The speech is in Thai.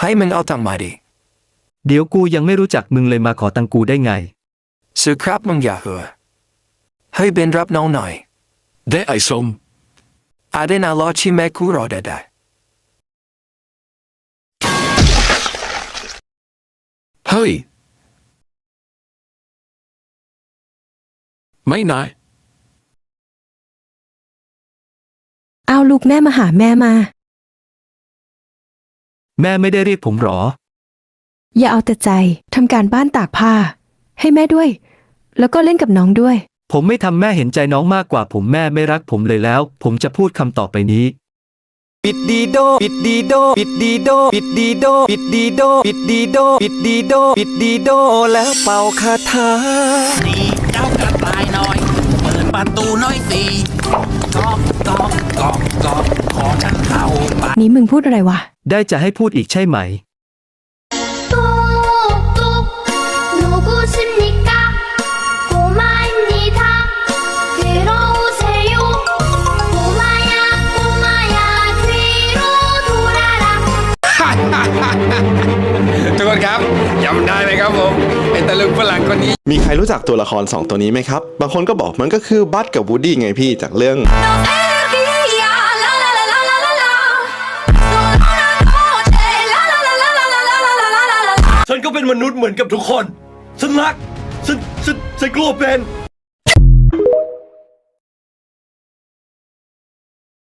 ให้มึงเอาตังค์มาดิเดี๋ยวกูยังไม่รู้จักมึงเลยมาขอตังกูได้ไงซื้อครับมึงอย่าเห่อให้เบนรับน้องหน่อย ได้ไอ้สมอาเดนารอชิแม่กูรอได้ได้เฮ้ย ไม่นายเอาลูกแม่มาหาแม่มา แม่ไม่ได้เรียกผมหรอ อย่าเอาแต่ใจทำการบ้านตากผ้า ให้แม่ด้วย แล้วก็เล่นกับน้องด้วย ผมไม่ทำแม่เห็นใจน้องมากกว่าผมแม่ไม่รักผมเลยแล้ว ผมจะพูดคำต่อไปนี้ ปิดดีโด ปิดดีโด ปิดดีโด ปิดดีโด ปิดดีโด ปิดดีโด ปิดดีโด ปิดดีโด แล้วเป่าคาถานี่เจ้ากระต่ายน้อย เปิดประตูน้อยสิกอกกอกกอกกอกขอฉันเข้าไป นี้มึงพูดอะไรวะ ได้จะให้พูดอีกใช่ไหม 똑똑 누구십니까 꼬마입니다 들어오세요 꼬마야 꼬마야 뒤로 돌아라 ทุกคนครับจำได้ไหมครับผมไอ้ตะลึงฝรั่งคนนี้ มีใครรู้จักตัวละคร 2 ตัวนี้ไหมครับ บางคนก็บอกมันก็คือบัตกับวูดดี้ไงพี่จากเรื่อง energía ฉันก็เป็นมนุษย์เหมือนกับทุกคน ฉันรัก ฉัน ฉัน ฉันกลัวเป็น